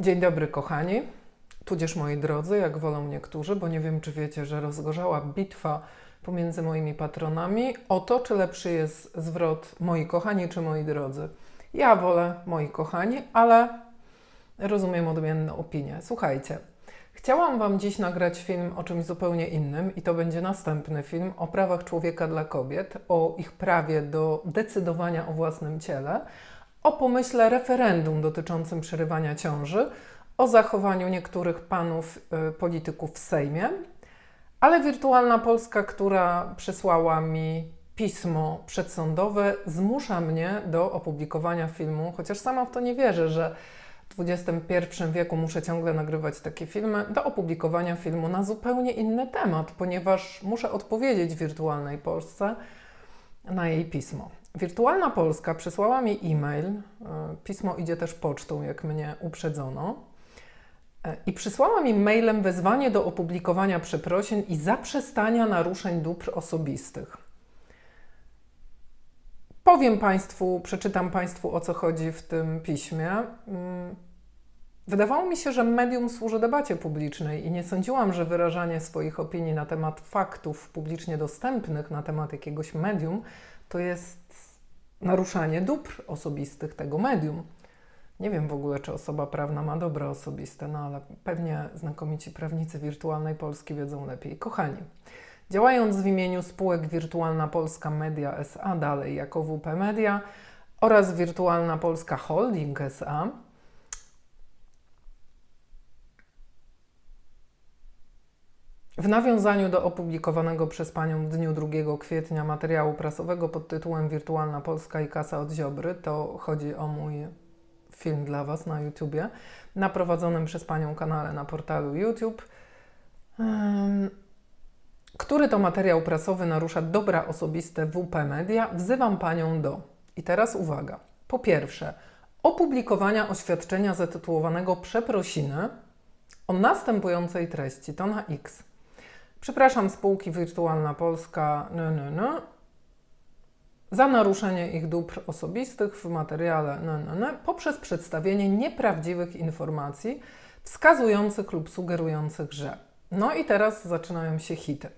Dzień dobry, kochani, tudzież moi drodzy, jak wolą niektórzy, bo nie wiem, czy wiecie, że rozgorzała bitwa pomiędzy moimi patronami o to, czy lepszy jest zwrot moi kochani, czy moi drodzy. Ja wolę moi kochani, ale rozumiem odmienne opinie. Słuchajcie, chciałam Wam dziś nagrać film o czymś zupełnie innym i to będzie następny film o prawach człowieka dla kobiet, o ich prawie do decydowania o własnym ciele, o pomyśle referendum dotyczącym przerywania ciąży, o zachowaniu niektórych panów y, polityków w Sejmie, ale wirtualna Polska, która przysłała mi pismo przedsądowe, zmusza mnie do opublikowania filmu, chociaż sama w to nie wierzę, że w XXI wieku muszę ciągle nagrywać takie filmy, do opublikowania filmu na zupełnie inny temat, ponieważ muszę odpowiedzieć wirtualnej Polsce na jej pismo. Wirtualna Polska przysłała mi e-mail, e, pismo idzie też pocztą, jak mnie uprzedzono, e, i przysłała mi mailem wezwanie do opublikowania przeprosin i zaprzestania naruszeń dóbr osobistych. Powiem Państwu, przeczytam Państwu o co chodzi w tym piśmie. Mm, wydawało mi się, że medium służy debacie publicznej i nie sądziłam, że wyrażanie swoich opinii na temat faktów publicznie dostępnych na temat jakiegoś medium to jest naruszanie dóbr osobistych tego medium. Nie wiem w ogóle, czy osoba prawna ma dobra osobiste, no ale pewnie znakomici prawnicy wirtualnej Polski wiedzą lepiej. Kochani, działając w imieniu spółek Wirtualna Polska Media SA, dalej jako WP Media oraz Wirtualna Polska Holding SA, W nawiązaniu do opublikowanego przez Panią w dniu 2 kwietnia materiału prasowego pod tytułem Wirtualna Polska i Kasa od Ziobry, to chodzi o mój film dla Was na YouTubie, na prowadzonym przez Panią kanale na portalu YouTube, um, który to materiał prasowy narusza dobra osobiste WP Media, wzywam Panią do, i teraz uwaga, po pierwsze, opublikowania oświadczenia zatytułowanego Przeprosiny o następującej treści, to na X. Przepraszam spółki Wirtualna Polska no, no, no, za naruszenie ich dóbr osobistych w materiale no, no, no, poprzez przedstawienie nieprawdziwych informacji wskazujących lub sugerujących, że. No i teraz zaczynają się hity.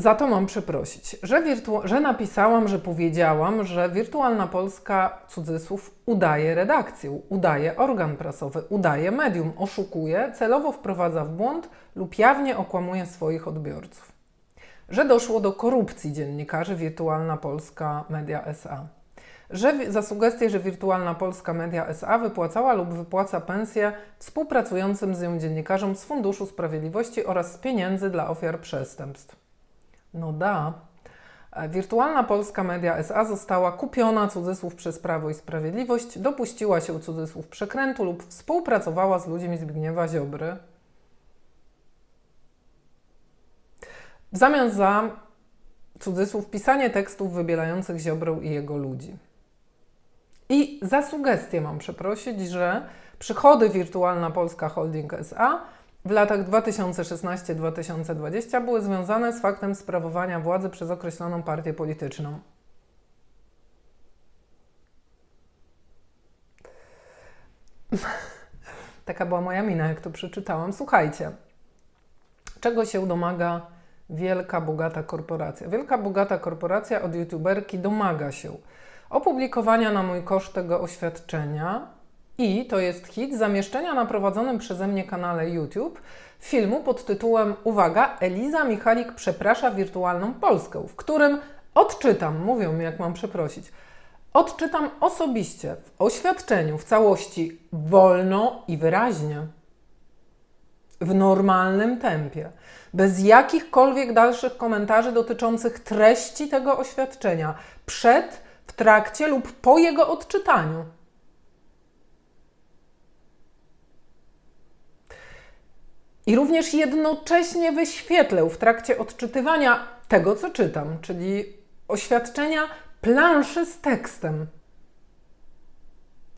Za to mam przeprosić, że, że napisałam, że powiedziałam, że Wirtualna Polska, cudzysłów, udaje redakcję, udaje organ prasowy, udaje medium, oszukuje, celowo wprowadza w błąd lub jawnie okłamuje swoich odbiorców. Że doszło do korupcji dziennikarzy Wirtualna Polska Media SA. Że za sugestię, że Wirtualna Polska Media SA wypłacała lub wypłaca pensje współpracującym z nią dziennikarzom z Funduszu Sprawiedliwości oraz z pieniędzy dla ofiar przestępstw no da. E, wirtualna Polska Media SA została kupiona cudzysłów przez Prawo i Sprawiedliwość, dopuściła się cudzysłów przekrętu lub współpracowała z ludźmi Zbigniewa Ziobry. W zamian za cudzysłów pisanie tekstów wybielających Ziobrę i jego ludzi. I za sugestię mam przeprosić, że przychody Wirtualna Polska Holding SA w latach 2016-2020 były związane z faktem sprawowania władzy przez określoną partię polityczną. Taka była moja mina, jak to przeczytałam. Słuchajcie, czego się domaga wielka, bogata korporacja? Wielka, bogata korporacja od youtuberki domaga się opublikowania na mój koszt tego oświadczenia i to jest hit zamieszczenia na prowadzonym przeze mnie kanale YouTube filmu pod tytułem Uwaga, Eliza Michalik przeprasza wirtualną Polskę, w którym odczytam, mówią mi jak mam przeprosić, odczytam osobiście w oświadczeniu w całości wolno i wyraźnie, w normalnym tempie, bez jakichkolwiek dalszych komentarzy dotyczących treści tego oświadczenia, przed, w trakcie lub po jego odczytaniu. I również jednocześnie wyświetlę w trakcie odczytywania tego, co czytam, czyli oświadczenia planszy z tekstem.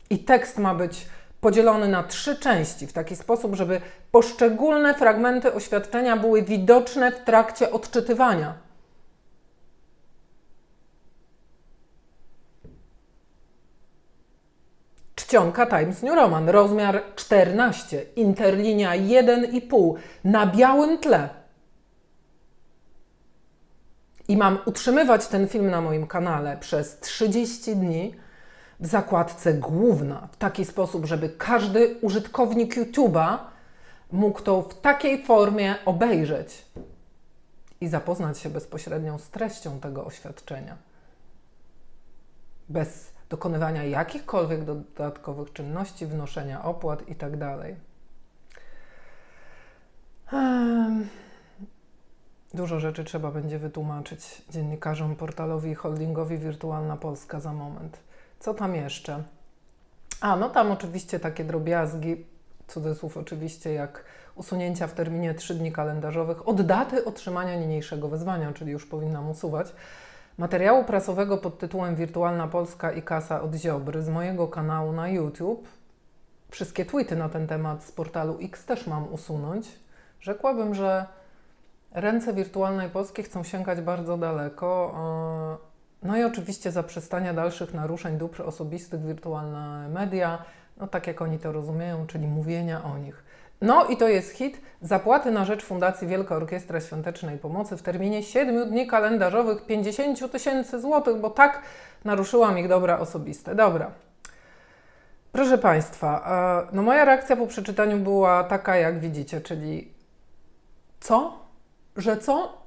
I tekst ma być podzielony na trzy części, w taki sposób, żeby poszczególne fragmenty oświadczenia były widoczne w trakcie odczytywania. Czcionka Times New Roman, rozmiar 14, interlinia 1,5 na białym tle. I mam utrzymywać ten film na moim kanale przez 30 dni w zakładce główna, w taki sposób, żeby każdy użytkownik YouTube'a mógł to w takiej formie obejrzeć i zapoznać się bezpośrednio z treścią tego oświadczenia. Bez dokonywania jakichkolwiek dodatkowych czynności, wnoszenia opłat itd. Um, Dużo rzeczy trzeba będzie wytłumaczyć dziennikarzom, portalowi i holdingowi Wirtualna Polska za moment. Co tam jeszcze? A, no tam oczywiście takie drobiazgi, cudzysłów oczywiście, jak usunięcia w terminie 3 dni kalendarzowych od daty otrzymania niniejszego wezwania, czyli już powinnam usuwać, materiału prasowego pod tytułem Wirtualna Polska i kasa od Ziobry z mojego kanału na YouTube. Wszystkie tweety na ten temat z portalu X też mam usunąć. Rzekłabym, że Ręce wirtualnej Polski chcą sięgać bardzo daleko. No i oczywiście zaprzestania dalszych naruszeń dóbr osobistych wirtualne media, no tak jak oni to rozumieją, czyli mówienia o nich. No i to jest hit. Zapłaty na rzecz Fundacji Wielka Orkiestra Świątecznej Pomocy w terminie 7 dni kalendarzowych 50 tysięcy złotych, bo tak naruszyłam ich dobra osobiste. Dobra. Proszę Państwa, e, no moja reakcja po przeczytaniu była taka, jak widzicie, czyli co? Że co?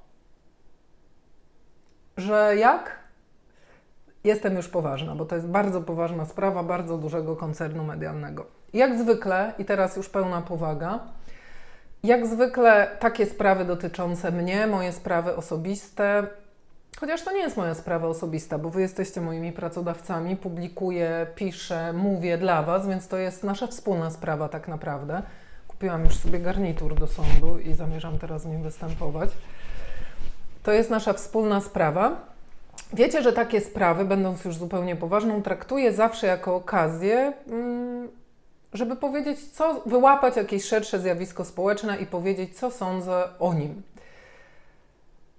Że jak? Jestem już poważna, bo to jest bardzo poważna sprawa bardzo dużego koncernu medialnego. Jak zwykle, i teraz już pełna powaga, jak zwykle takie sprawy dotyczące mnie, moje sprawy osobiste, chociaż to nie jest moja sprawa osobista, bo Wy jesteście moimi pracodawcami, publikuję, piszę, mówię dla Was, więc to jest nasza wspólna sprawa tak naprawdę. Kupiłam już sobie garnitur do sądu i zamierzam teraz nim występować. To jest nasza wspólna sprawa. Wiecie, że takie sprawy, będąc już zupełnie poważną, traktuję zawsze jako okazję, mm, żeby powiedzieć, co, wyłapać jakieś szersze zjawisko społeczne i powiedzieć, co sądzę o nim.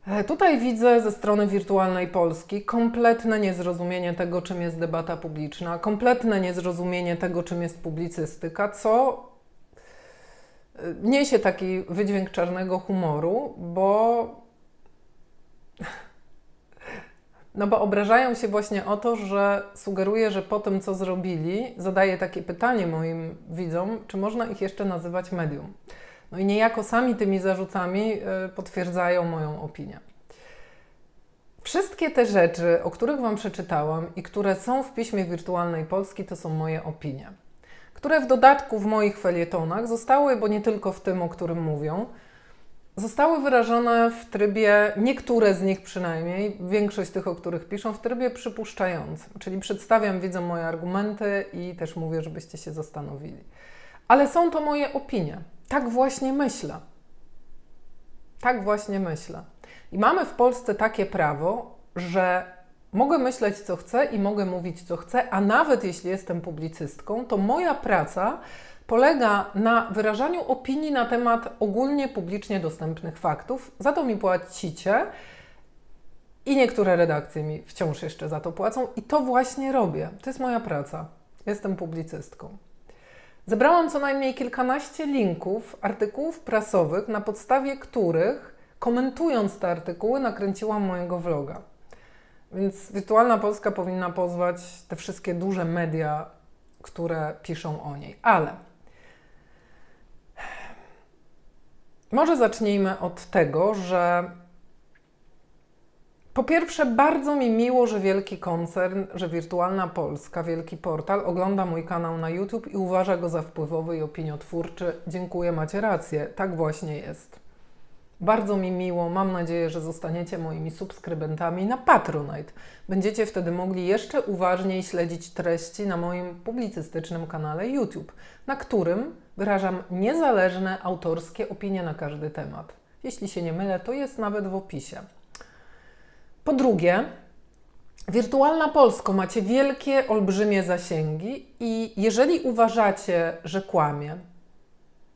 E, tutaj widzę ze strony wirtualnej Polski kompletne niezrozumienie tego, czym jest debata publiczna, kompletne niezrozumienie tego, czym jest publicystyka, co niesie taki wydźwięk czarnego humoru, bo no bo obrażają się właśnie o to, że sugeruję, że po tym, co zrobili, zadaję takie pytanie moim widzom, czy można ich jeszcze nazywać medium. No i niejako sami tymi zarzutami y, potwierdzają moją opinię. Wszystkie te rzeczy, o których Wam przeczytałam i które są w piśmie wirtualnej Polski, to są moje opinie które w dodatku w moich felietonach zostały, bo nie tylko w tym, o którym mówią, zostały wyrażone w trybie, niektóre z nich przynajmniej, większość tych, o których piszą, w trybie przypuszczającym. Czyli przedstawiam widzom moje argumenty i też mówię, żebyście się zastanowili. Ale są to moje opinie. Tak właśnie myślę. Tak właśnie myślę. I mamy w Polsce takie prawo, że Mogę myśleć, co chcę i mogę mówić, co chcę, a nawet jeśli jestem publicystką, to moja praca polega na wyrażaniu opinii na temat ogólnie publicznie dostępnych faktów. Za to mi płacicie i niektóre redakcje mi wciąż jeszcze za to płacą i to właśnie robię. To jest moja praca. Jestem publicystką. Zebrałam co najmniej kilkanaście linków, artykułów prasowych, na podstawie których, komentując te artykuły, nakręciłam mojego vloga. Więc Wirtualna Polska powinna pozwać te wszystkie duże media, które piszą o niej. Ale może zacznijmy od tego, że po pierwsze, bardzo mi miło, że wielki koncern, że Wirtualna Polska, wielki portal, ogląda mój kanał na YouTube i uważa go za wpływowy i opiniotwórczy. Dziękuję, macie rację. Tak właśnie jest. Bardzo mi miło, mam nadzieję, że zostaniecie moimi subskrybentami na Patronite. Będziecie wtedy mogli jeszcze uważniej śledzić treści na moim publicystycznym kanale YouTube, na którym wyrażam niezależne autorskie opinie na każdy temat. Jeśli się nie mylę, to jest nawet w opisie. Po drugie, Wirtualna Polsko macie wielkie, olbrzymie zasięgi i jeżeli uważacie, że kłamie,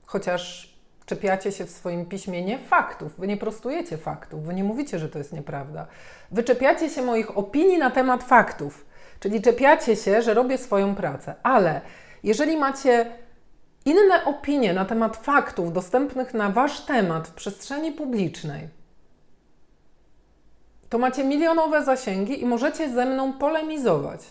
chociaż czepiacie się w swoim piśmie nie faktów, wy nie prostujecie faktów, wy nie mówicie, że to jest nieprawda. Wyczepiacie się moich opinii na temat faktów. Czyli czepiacie się, że robię swoją pracę, ale jeżeli macie inne opinie na temat faktów dostępnych na wasz temat w przestrzeni publicznej, to macie milionowe zasięgi i możecie ze mną polemizować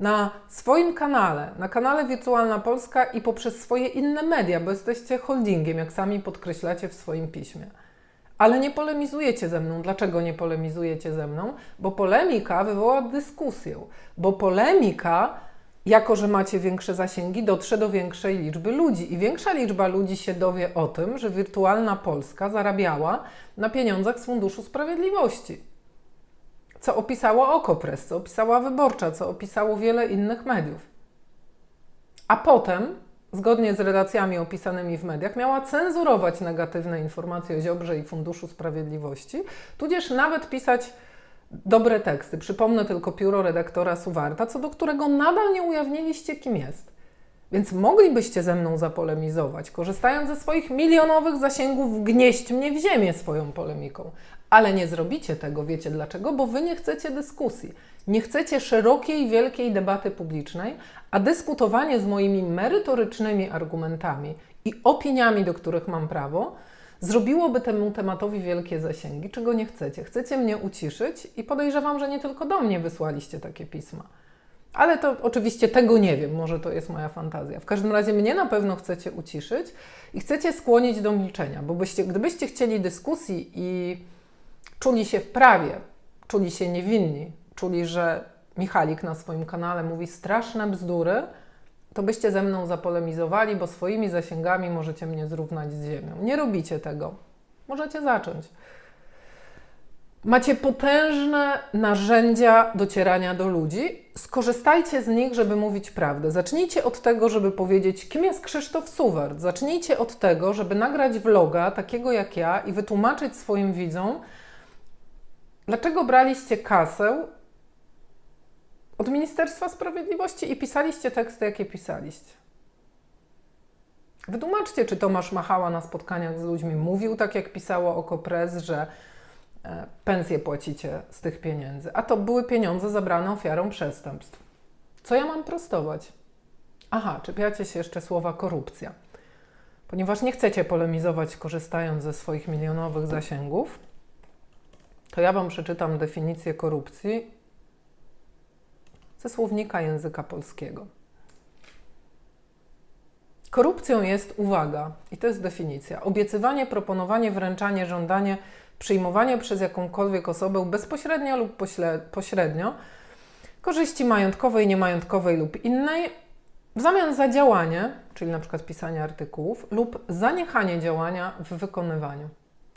na swoim kanale, na kanale Wirtualna Polska i poprzez swoje inne media, bo jesteście holdingiem, jak sami podkreślacie w swoim piśmie. Ale nie polemizujecie ze mną. Dlaczego nie polemizujecie ze mną? Bo polemika wywoła dyskusję, bo polemika, jako że macie większe zasięgi, dotrze do większej liczby ludzi i większa liczba ludzi się dowie o tym, że Wirtualna Polska zarabiała na pieniądzach z Funduszu Sprawiedliwości co opisało Okopres, co opisała Wyborcza, co opisało wiele innych mediów. A potem, zgodnie z redakcjami opisanymi w mediach, miała cenzurować negatywne informacje o Ziobrze i Funduszu Sprawiedliwości, tudzież nawet pisać dobre teksty. Przypomnę tylko pióro redaktora Suwarta, co do którego nadal nie ujawniliście, kim jest. Więc moglibyście ze mną zapolemizować, korzystając ze swoich milionowych zasięgów, gnieść mnie w ziemię swoją polemiką. Ale nie zrobicie tego, wiecie dlaczego? Bo wy nie chcecie dyskusji. Nie chcecie szerokiej, wielkiej debaty publicznej, a dyskutowanie z moimi merytorycznymi argumentami i opiniami, do których mam prawo, zrobiłoby temu tematowi wielkie zasięgi, czego nie chcecie. Chcecie mnie uciszyć i podejrzewam, że nie tylko do mnie wysłaliście takie pisma. Ale to oczywiście tego nie wiem, może to jest moja fantazja. W każdym razie mnie na pewno chcecie uciszyć i chcecie skłonić do milczenia, bo byście, gdybyście chcieli dyskusji i czuli się w prawie, czuli się niewinni, czuli, że Michalik na swoim kanale mówi straszne bzdury, to byście ze mną zapolemizowali, bo swoimi zasięgami możecie mnie zrównać z ziemią. Nie robicie tego. Możecie zacząć. Macie potężne narzędzia docierania do ludzi. Skorzystajcie z nich, żeby mówić prawdę. Zacznijcie od tego, żeby powiedzieć, kim jest Krzysztof Suwart. Zacznijcie od tego, żeby nagrać vloga takiego jak ja i wytłumaczyć swoim widzom, dlaczego braliście kasę od Ministerstwa Sprawiedliwości i pisaliście teksty, jakie pisaliście. Wytłumaczcie, czy Tomasz Machała na spotkaniach z ludźmi mówił tak, jak pisało Okopres, że e, pensje płacicie z tych pieniędzy, a to były pieniądze zabrane ofiarą przestępstw. Co ja mam prostować? Aha, czepiacie się jeszcze słowa korupcja. Ponieważ nie chcecie polemizować korzystając ze swoich milionowych zasięgów, to ja Wam przeczytam definicję korupcji ze słownika języka polskiego. Korupcją jest uwaga, i to jest definicja: obiecywanie, proponowanie, wręczanie, żądanie, przyjmowanie przez jakąkolwiek osobę bezpośrednio lub pośrednio korzyści majątkowej, niemajątkowej lub innej w zamian za działanie, czyli na przykład pisanie artykułów, lub zaniechanie działania w wykonywaniu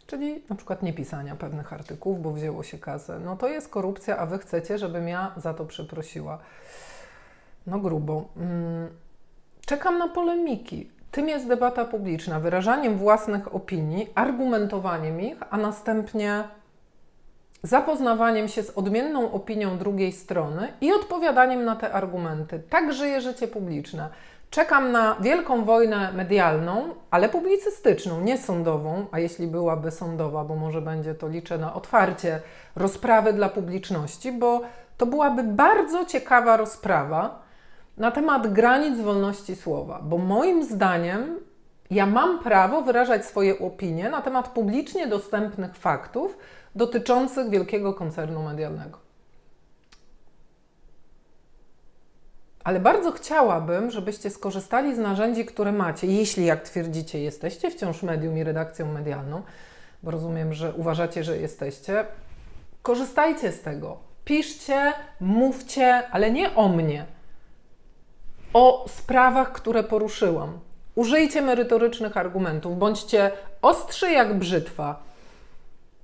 czyli na przykład nie pisania pewnych artykułów, bo wzięło się kasę. No to jest korupcja, a wy chcecie, żebym ja za to przeprosiła. No grubo. Mm, czekam na polemiki. Tym jest debata publiczna, wyrażaniem własnych opinii, argumentowaniem ich, a następnie zapoznawaniem się z odmienną opinią drugiej strony i odpowiadaniem na te argumenty. Tak żyje życie publiczne. Czekam na wielką wojnę medialną, ale publicystyczną, nie sądową, a jeśli byłaby sądowa, bo może będzie to liczę na otwarcie rozprawy dla publiczności, bo to byłaby bardzo ciekawa rozprawa na temat granic wolności słowa, bo moim zdaniem ja mam prawo wyrażać swoje opinie na temat publicznie dostępnych faktów dotyczących wielkiego koncernu medialnego. Ale bardzo chciałabym, żebyście skorzystali z narzędzi, które macie, jeśli, jak twierdzicie, jesteście wciąż medium i redakcją medialną, bo rozumiem, że uważacie, że jesteście. Korzystajcie z tego. Piszcie, mówcie, ale nie o mnie. O sprawach, które poruszyłam. Użyjcie merytorycznych argumentów, bądźcie ostrzy jak brzytwa.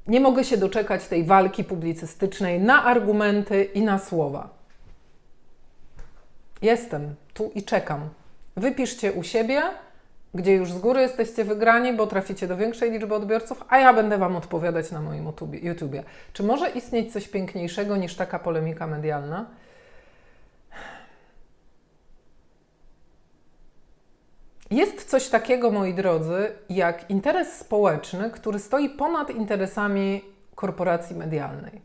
Nie mogę się doczekać tej walki publicystycznej na argumenty i na słowa. Jestem tu i czekam. Wypiszcie u siebie, gdzie już z góry jesteście wygrani, bo traficie do większej liczby odbiorców, a ja będę Wam odpowiadać na moim YouTubie. Czy może istnieć coś piękniejszego niż taka polemika medialna? Jest coś takiego, moi drodzy, jak interes społeczny, który stoi ponad interesami korporacji medialnej.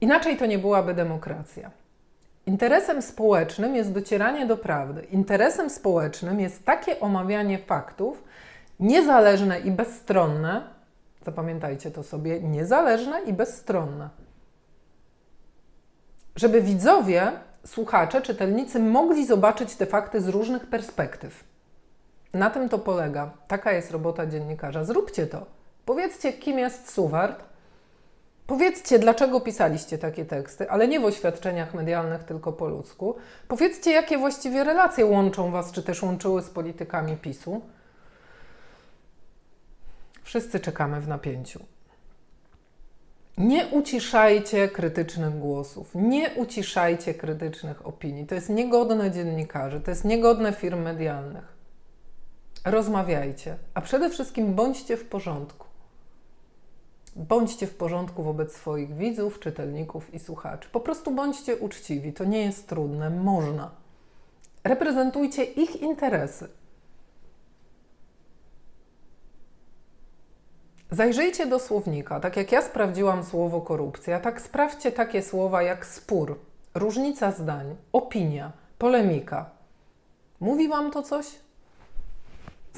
Inaczej to nie byłaby demokracja. Interesem społecznym jest docieranie do prawdy. Interesem społecznym jest takie omawianie faktów niezależne i bezstronne. Zapamiętajcie to sobie: niezależne i bezstronne. Żeby widzowie, słuchacze, czytelnicy mogli zobaczyć te fakty z różnych perspektyw. Na tym to polega. Taka jest robota dziennikarza. Zróbcie to. Powiedzcie, kim jest Suwart. Powiedzcie, dlaczego pisaliście takie teksty, ale nie w oświadczeniach medialnych, tylko po ludzku. Powiedzcie, jakie właściwie relacje łączą Was, czy też łączyły z politykami PiSu. Wszyscy czekamy w napięciu. Nie uciszajcie krytycznych głosów, nie uciszajcie krytycznych opinii. To jest niegodne dziennikarzy, to jest niegodne firm medialnych. Rozmawiajcie, a przede wszystkim bądźcie w porządku. Bądźcie w porządku wobec swoich widzów, czytelników i słuchaczy. Po prostu bądźcie uczciwi, to nie jest trudne, można. Reprezentujcie ich interesy. Zajrzyjcie do słownika. Tak jak ja sprawdziłam słowo korupcja, tak sprawdźcie takie słowa jak spór, różnica zdań, opinia, polemika. Mówi Wam to coś?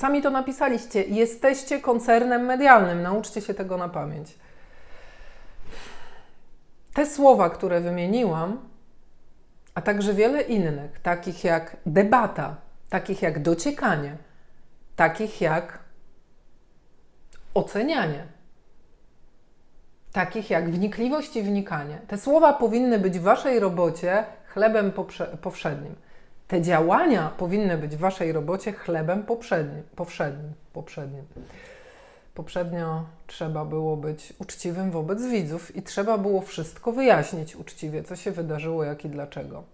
Sami to napisaliście. Jesteście koncernem medialnym. Nauczcie się tego na pamięć. Te słowa, które wymieniłam, a także wiele innych, takich jak debata, takich jak dociekanie, takich jak ocenianie, takich jak wnikliwość i wnikanie. Te słowa powinny być w Waszej robocie chlebem powszednim. Te działania powinny być w Waszej robocie chlebem poprzednim, powszednim, poprzednim. Poprzednio trzeba było być uczciwym wobec widzów i trzeba było wszystko wyjaśnić uczciwie, co się wydarzyło, jak i dlaczego.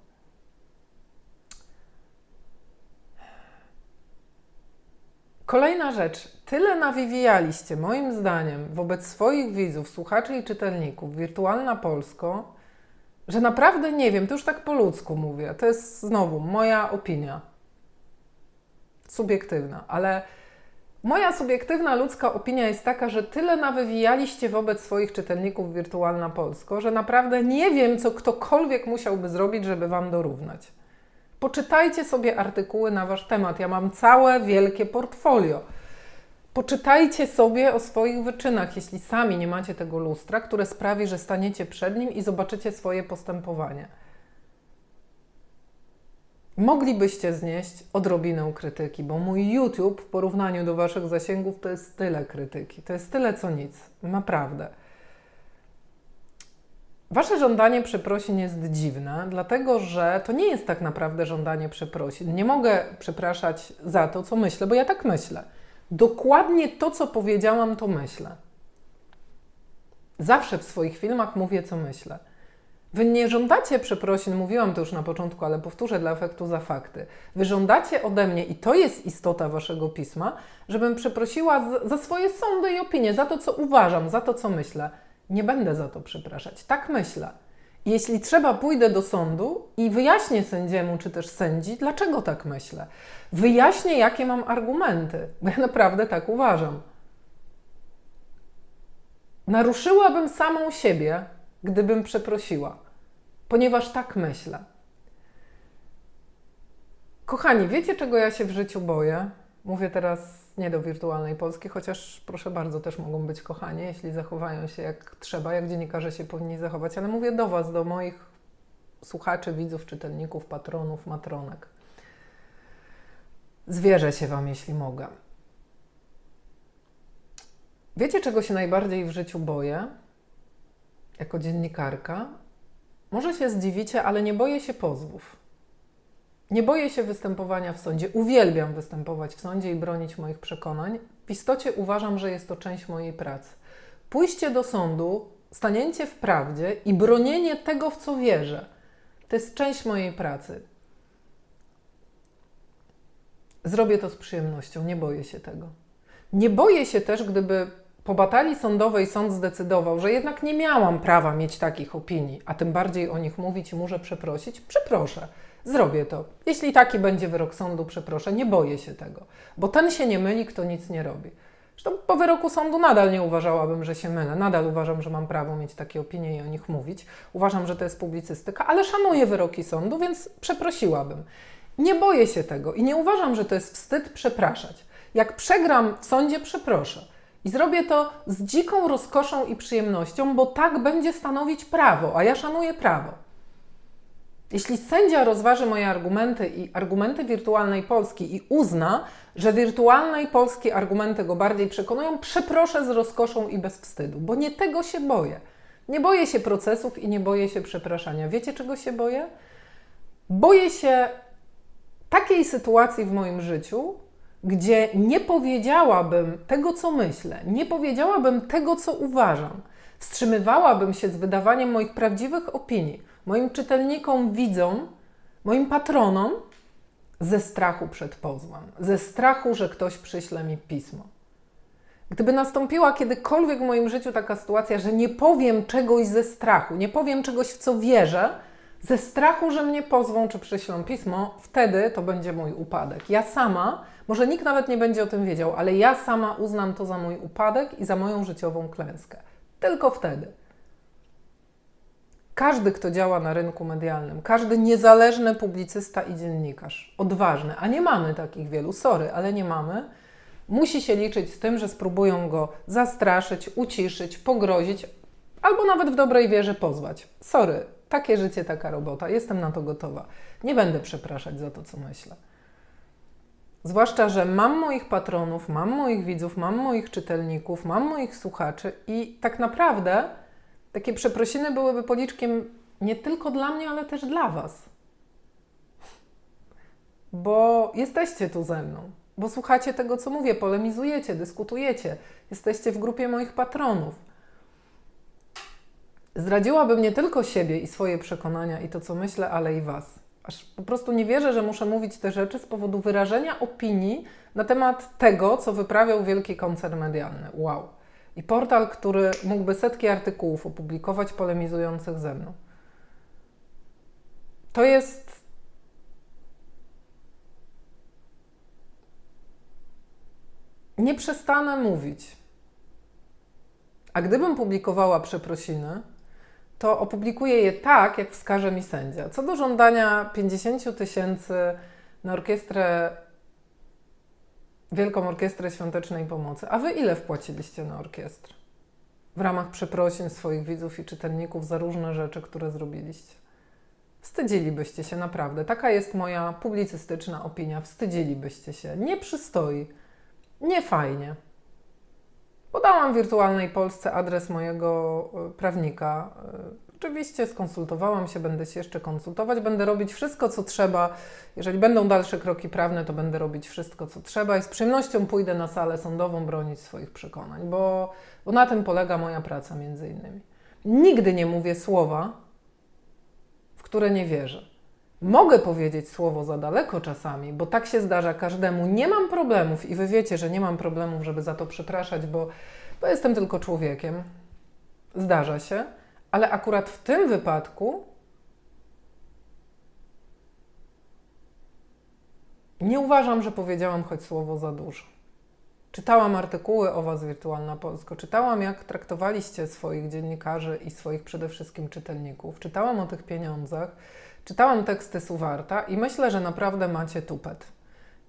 Kolejna rzecz. Tyle nawiwijaliście, moim zdaniem, wobec swoich widzów, słuchaczy i czytelników, Wirtualna Polsko, że naprawdę nie wiem, to już tak po ludzku mówię. To jest znowu moja opinia. Subiektywna, ale moja subiektywna ludzka opinia jest taka, że tyle nawywijaliście wobec swoich czytelników Wirtualna Polsko, że naprawdę nie wiem, co ktokolwiek musiałby zrobić, żeby Wam dorównać. Poczytajcie sobie artykuły na Wasz temat. Ja mam całe wielkie portfolio. Poczytajcie sobie o swoich wyczynach, jeśli sami nie macie tego lustra, które sprawi, że staniecie przed nim i zobaczycie swoje postępowanie. Moglibyście znieść odrobinę krytyki, bo mój YouTube w porównaniu do Waszych zasięgów to jest tyle krytyki, to jest tyle co nic, naprawdę. Wasze żądanie przeprosin jest dziwne, dlatego że to nie jest tak naprawdę żądanie przeprosin. Nie mogę przepraszać za to, co myślę, bo ja tak myślę. Dokładnie to, co powiedziałam, to myślę. Zawsze w swoich filmach mówię, co myślę. Wy nie żądacie przeprosin, mówiłam to już na początku, ale powtórzę dla efektu za fakty. Wy żądacie ode mnie, i to jest istota waszego pisma, żebym przeprosiła za swoje sądy i opinie, za to, co uważam, za to, co myślę. Nie będę za to przepraszać. Tak myślę. Jeśli trzeba, pójdę do sądu i wyjaśnię sędziemu czy też sędzi, dlaczego tak myślę. Wyjaśnię, jakie mam argumenty, bo ja naprawdę tak uważam. Naruszyłabym samą siebie, gdybym przeprosiła, ponieważ tak myślę. Kochani, wiecie, czego ja się w życiu boję? Mówię teraz nie do wirtualnej Polski, chociaż proszę bardzo, też mogą być kochani, jeśli zachowają się jak trzeba, jak dziennikarze się powinni zachować, ale mówię do Was, do moich słuchaczy, widzów, czytelników, patronów, matronek. Zwierzę się Wam, jeśli mogę. Wiecie, czego się najbardziej w życiu boję? Jako dziennikarka? Może się zdziwicie, ale nie boję się pozwów. Nie boję się występowania w sądzie. Uwielbiam występować w sądzie i bronić moich przekonań. W istocie uważam, że jest to część mojej pracy. Pójście do sądu, stanięcie w prawdzie i bronienie tego, w co wierzę, to jest część mojej pracy. Zrobię to z przyjemnością, nie boję się tego. Nie boję się też, gdyby po batalii sądowej sąd zdecydował, że jednak nie miałam prawa mieć takich opinii, a tym bardziej o nich mówić i muszę przeprosić. Przeproszę. Zrobię to. Jeśli taki będzie wyrok sądu, przeproszę, nie boję się tego, bo ten się nie myli, kto nic nie robi. Zresztą po wyroku sądu nadal nie uważałabym, że się mylę. Nadal uważam, że mam prawo mieć takie opinie i o nich mówić. Uważam, że to jest publicystyka, ale szanuję wyroki sądu, więc przeprosiłabym. Nie boję się tego i nie uważam, że to jest wstyd przepraszać. Jak przegram w sądzie, przeproszę. I zrobię to z dziką rozkoszą i przyjemnością, bo tak będzie stanowić prawo, a ja szanuję prawo. Jeśli sędzia rozważy moje argumenty i argumenty wirtualnej Polski i uzna, że wirtualnej Polski argumenty go bardziej przekonują, przeproszę z rozkoszą i bez wstydu, bo nie tego się boję. Nie boję się procesów i nie boję się przepraszania. Wiecie, czego się boję? Boję się takiej sytuacji w moim życiu, gdzie nie powiedziałabym tego, co myślę, nie powiedziałabym tego, co uważam, wstrzymywałabym się z wydawaniem moich prawdziwych opinii, moim czytelnikom, widzom, moim patronom ze strachu przed pozwem, ze strachu, że ktoś przyśle mi pismo. Gdyby nastąpiła kiedykolwiek w moim życiu taka sytuacja, że nie powiem czegoś ze strachu, nie powiem czegoś, w co wierzę, ze strachu, że mnie pozwą czy przyślą pismo, wtedy to będzie mój upadek. Ja sama, może nikt nawet nie będzie o tym wiedział, ale ja sama uznam to za mój upadek i za moją życiową klęskę. Tylko wtedy. Każdy, kto działa na rynku medialnym, każdy niezależny publicysta i dziennikarz, odważny, a nie mamy takich wielu, sorry, ale nie mamy, musi się liczyć z tym, że spróbują go zastraszyć, uciszyć, pogrozić, albo nawet w dobrej wierze pozwać. Sorry, takie życie, taka robota, jestem na to gotowa. Nie będę przepraszać za to, co myślę. Zwłaszcza, że mam moich patronów, mam moich widzów, mam moich czytelników, mam moich słuchaczy i tak naprawdę takie przeprosiny byłyby policzkiem nie tylko dla mnie, ale też dla Was. Bo jesteście tu ze mną, bo słuchacie tego, co mówię, polemizujecie, dyskutujecie, jesteście w grupie moich patronów. Zdradziłabym nie tylko siebie i swoje przekonania i to, co myślę, ale i Was. Aż po prostu nie wierzę, że muszę mówić te rzeczy z powodu wyrażenia opinii na temat tego, co wyprawiał wielki koncern medialny. Wow. I portal, który mógłby setki artykułów opublikować polemizujących ze mną. To jest. Nie przestanę mówić. A gdybym publikowała przeprosiny, to opublikuję je tak, jak wskaże mi sędzia. Co do żądania 50 tysięcy na orkiestrę, Wielką Orkiestrę Świątecznej Pomocy, a wy ile wpłaciliście na orkiestrę? W ramach przeprosin swoich widzów i czytelników za różne rzeczy, które zrobiliście. Wstydzilibyście się naprawdę. Taka jest moja publicystyczna opinia. Wstydzilibyście się. Nie przystoi. Nie fajnie. Podałam wirtualnej Polsce adres mojego e, prawnika. Oczywiście skonsultowałam się, będę się jeszcze konsultować, będę robić wszystko, co trzeba. Jeżeli będą dalsze kroki prawne, to będę robić wszystko, co trzeba i z przyjemnością pójdę na salę sądową bronić swoich przekonań, bo, bo na tym polega moja praca między innymi. Nigdy nie mówię słowa, w które nie wierzę. Mogę powiedzieć słowo za daleko czasami, bo tak się zdarza każdemu. Nie mam problemów i wy wiecie, że nie mam problemów, żeby za to przepraszać, bo, bo jestem tylko człowiekiem. Zdarza się, ale akurat w tym wypadku nie uważam, że powiedziałam choć słowo za dużo. Czytałam artykuły o Was, Wirtualna Polsko. Czytałam, jak traktowaliście swoich dziennikarzy i swoich przede wszystkim czytelników. Czytałam o tych pieniądzach. Czytałam teksty Suwarta i myślę, że naprawdę macie tupet.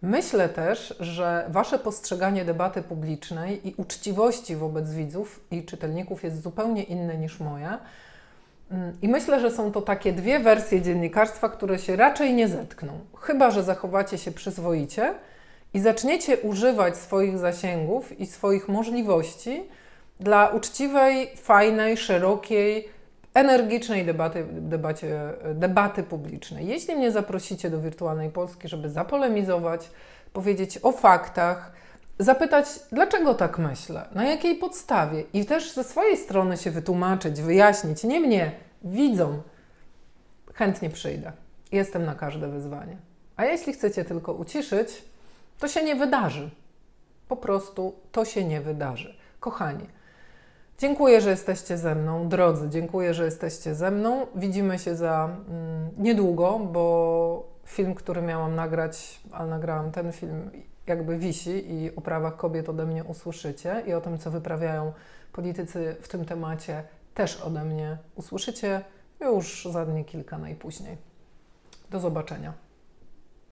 Myślę też, że Wasze postrzeganie debaty publicznej i uczciwości wobec widzów i czytelników jest zupełnie inne niż moje. Mm, I myślę, że są to takie dwie wersje dziennikarstwa, które się raczej nie zetkną, chyba że zachowacie się przyzwoicie i zaczniecie używać swoich zasięgów i swoich możliwości dla uczciwej, fajnej, szerokiej, energicznej debaty, debacie, debaty publicznej. Jeśli mnie zaprosicie do Wirtualnej Polski, żeby zapolemizować, powiedzieć o faktach, zapytać, dlaczego tak myślę, na jakiej podstawie i też ze swojej strony się wytłumaczyć, wyjaśnić, nie mnie, widzom, chętnie przyjdę. Jestem na każde wyzwanie. A jeśli chcecie tylko uciszyć, to się nie wydarzy. Po prostu to się nie wydarzy. Kochani, dziękuję, że jesteście ze mną. Drodzy, dziękuję, że jesteście ze mną. Widzimy się za mm, niedługo, bo film, który miałam nagrać, a nagrałam ten film jakby wisi i o prawach kobiet ode mnie usłyszycie i o tym, co wyprawiają politycy w tym temacie, też ode mnie usłyszycie już za dni kilka najpóźniej. Do zobaczenia.